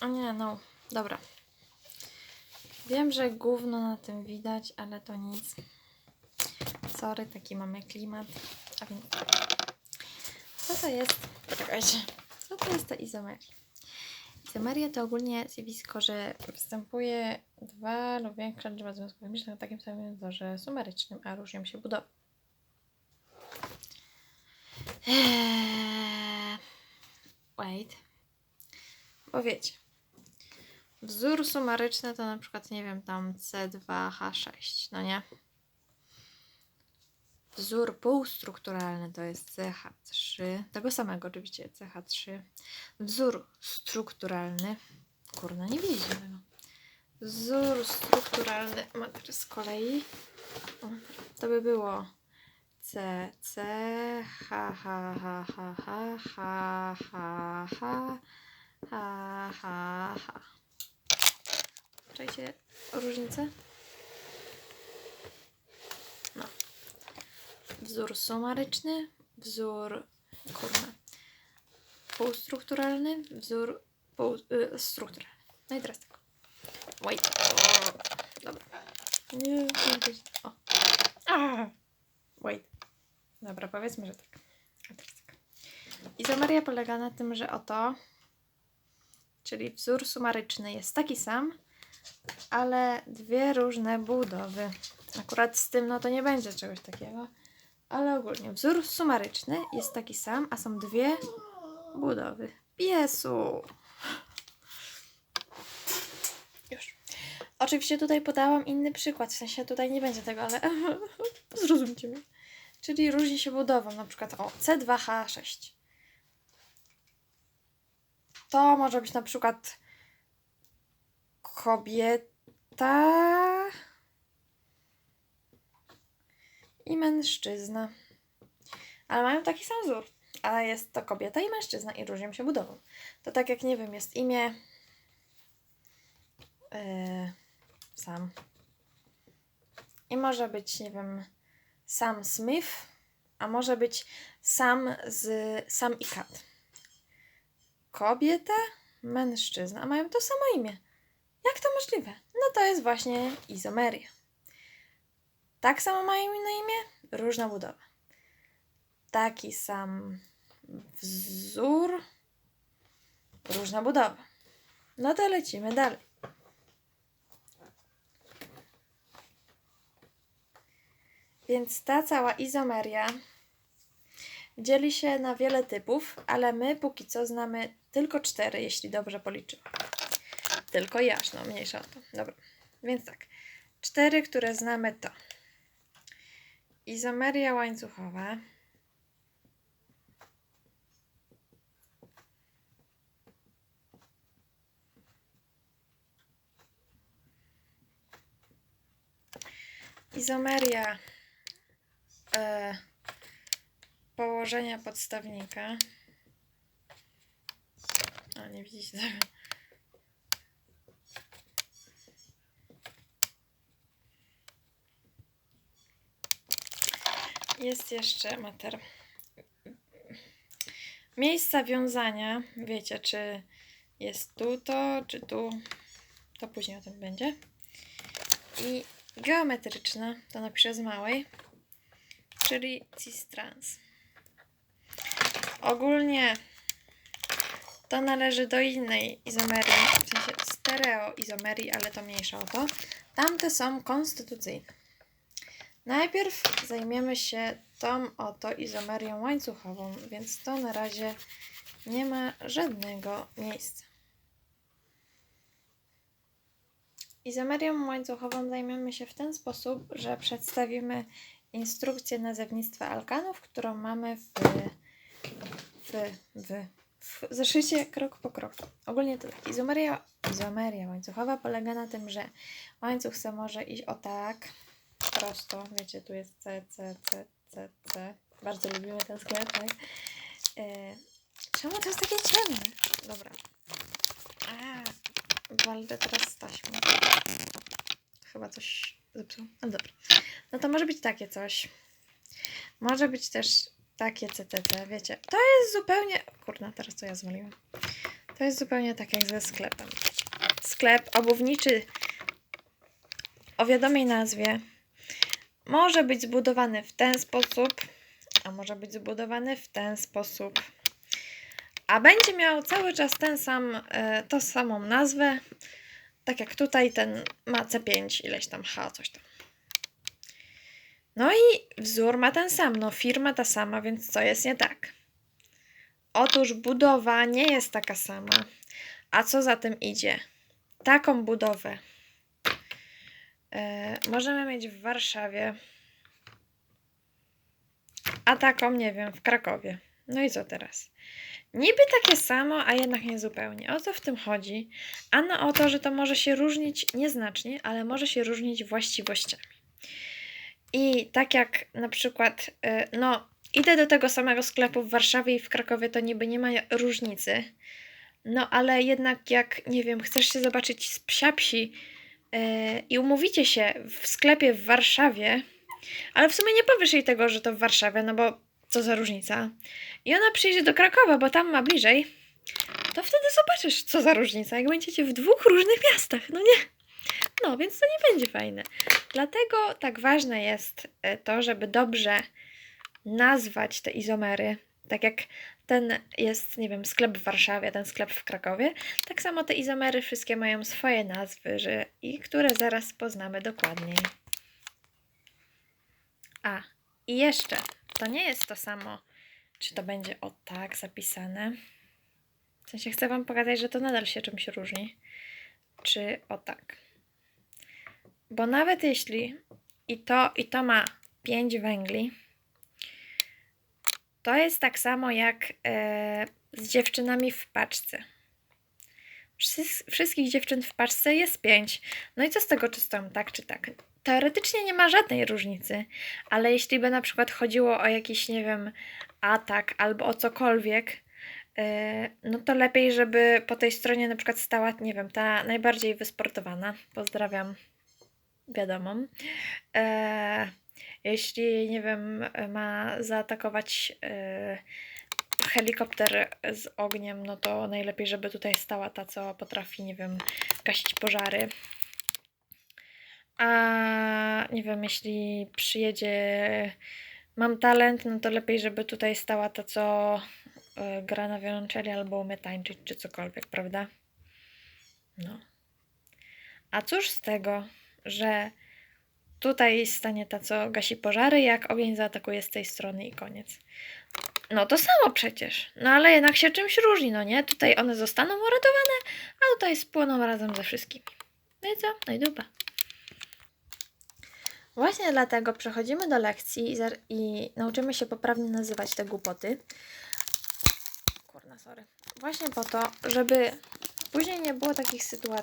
O nie, no. Dobra. Wiem, że gówno na tym widać, ale to nic. Sorry, taki mamy klimat. A więc... Co to jest? Poczekajcie. Co to jest ta izomeria? Izomeria to ogólnie zjawisko, że występuje dwa lub większa liczba związków chemicznych na takim samym wzorze sumerycznym, a różnią się budowy. Eee... Wait. Bo wiecie, wzór sumaryczny to na przykład, nie wiem, tam C2H6, no nie? Wzór półstrukturalny to jest CH3, tego samego oczywiście CH3. Wzór strukturalny, kurna, nie widzę tego. Wzór strukturalny, ma teraz z kolei, to by było C, C, H, H, H, H, H, H, H, H, Ha, ha, ha. Czajcie różnicę? No. Wzór sumaryczny, wzór kurna. Półstrukturalny, wzór pół, y, strukturalny. No i teraz tak. Wait. Dobra. Nie. O. A. Wait. Dobra, powiedzmy, że tak. A teraz tak. Izomeria polega na tym, że oto czyli wzór sumaryczny jest taki sam, ale dwie różne budowy. Akurat z tym no to nie będzie czegoś takiego, ale ogólnie wzór sumaryczny jest taki sam, a są dwie budowy. Piesu! Już. Oczywiście tutaj podałam inny przykład, w sensie tutaj nie będzie tego, ale zrozumcie mnie. Czyli różni się budową, na przykład o C2H6 to może być na przykład kobieta i mężczyzna. Ale mają taki sam wzór. Ale jest to kobieta i mężczyzna i różnią się budową. To tak jak, nie wiem, jest imię yy, Sam. I może być, nie wiem, Sam Smith, a może być Sam z Sam i Kat kobieta, mężczyzna, a mają to samo imię. Jak to możliwe? No to jest właśnie izomeria. Tak samo mają na imię, różna budowa. Taki sam wzór, różna budowa. No to lecimy dalej. Więc ta cała izomeria Dzieli się na wiele typów, ale my póki co znamy tylko cztery, jeśli dobrze policzymy. Tylko jaż, no mniejsza o to. Dobra, więc tak. Cztery, które znamy to izomeria łańcuchowa, izomeria e, położenia podstawnika. A, nie widzicie tego. Jest jeszcze mater. Miejsca wiązania. Wiecie, czy jest tu to, czy tu. To później o tym będzie. I geometryczna, to napiszę z małej, czyli cis-trans. Ogólnie to należy do innej izomerii, w sensie stereoizomerii, ale to mniejsza o to. Tamte są konstytucyjne. Najpierw zajmiemy się tą oto izomerią łańcuchową, więc to na razie nie ma żadnego miejsca. Izomerią łańcuchową zajmiemy się w ten sposób, że przedstawimy instrukcję nazewnictwa alkanów, którą mamy w w, w, w zeszycie krok po kroku. Ogólnie to tak, izomeria, izomeria łańcuchowa polega na tym, że łańcuch se może iść o tak, prosto, wiecie, tu jest C, C, C, C, C. Bardzo lubimy ten sklep, tak? E, czemu to jest takie ciemne? Dobra. A, walczę teraz z taśmą. Chyba coś zepsuł. No dobra. No to może być takie coś. Może być też takie CTC, wiecie. To jest zupełnie... Kurna, teraz co ja zwaliłem. To jest zupełnie tak jak ze sklepem. Sklep obuwniczy o wiadomej nazwie może być zbudowany w ten sposób, a może być zbudowany w ten sposób. A będzie miał cały czas ten sam, e, tą samą nazwę, tak jak tutaj ten ma C5, ileś tam H, coś tam. No i wzór ma ten sam, no firma ta sama, więc co jest nie tak? Otóż budowa nie jest taka sama. A co za tym idzie? Taką budowę możemy mieć w Warszawie, a taką, nie wiem, w Krakowie. No i co teraz? Niby takie samo, a jednak nie zupełnie. O co w tym chodzi? Ano o to, że to może się różnić nieznacznie, ale może się różnić właściwościami. I tak jak na przykład, y, no, idę do tego samego sklepu w Warszawie i w Krakowie, to niby nie ma różnicy. No, ale jednak jak, nie wiem, chcesz się zobaczyć z psiapsi i umówicie się w sklepie w Warszawie, ale w sumie nie powiesz jej tego, że to w Warszawie, no bo co za różnica. I ona przyjdzie do Krakowa, bo tam ma bliżej, to wtedy zobaczysz, co za różnica, jak będziecie w dwóch różnych miastach, no nie? No, więc to nie będzie fajne. Dlatego tak ważne jest e, to, żeby dobrze nazwać te izomery. Tak jak ten jest, nie wiem, sklep w Warszawie, ten sklep w Krakowie, tak samo te izomery wszystkie mają swoje nazwy, że, i które zaraz poznamy dokładniej. A, i jeszcze, to nie jest to samo, czy to będzie o tak zapisane. W sensie chcę Wam pokazać, że to nadal się czymś różni. Czy o tak. Bo nawet jeśli i to, i to ma 5 węgli, to jest tak samo jak e, z dziewczynami w paczce. Wszys- wszystkich dziewczyn w paczce jest 5. No i co z tego, czy stoją tak, czy tak? Teoretycznie nie ma żadnej różnicy, ale jeśli by na przykład chodziło o jakiś, nie wiem, atak albo o cokolwiek, e, no to lepiej, żeby po tej stronie na przykład stała, nie wiem, ta najbardziej wysportowana. Pozdrawiam wiadomą. E, jeśli, nie wiem, ma zaatakować e, helikopter z ogniem, no to najlepiej, żeby tutaj stała ta, co potrafi, nie wiem, gasić pożary. A nie wiem, jeśli przyjedzie mam talent, no to lepiej, żeby tutaj stała ta, co e, gra na wiolonczeli albo umie tańczyć, czy cokolwiek, prawda? No. A cóż z tego, że tutaj stanie ta, co gasi pożary, jak ogień zaatakuje z tej strony i koniec. No to samo przecież. No ale jednak się czymś różni, no nie? Tutaj one zostaną uratowane, a tutaj spłoną razem ze wszystkimi. No i co? No i dupa. Właśnie dlatego przechodzimy do lekcji i, i nauczymy się poprawnie nazywać te głupoty. Kurna, sorry. Właśnie po to, żeby później nie było takich sytuacji,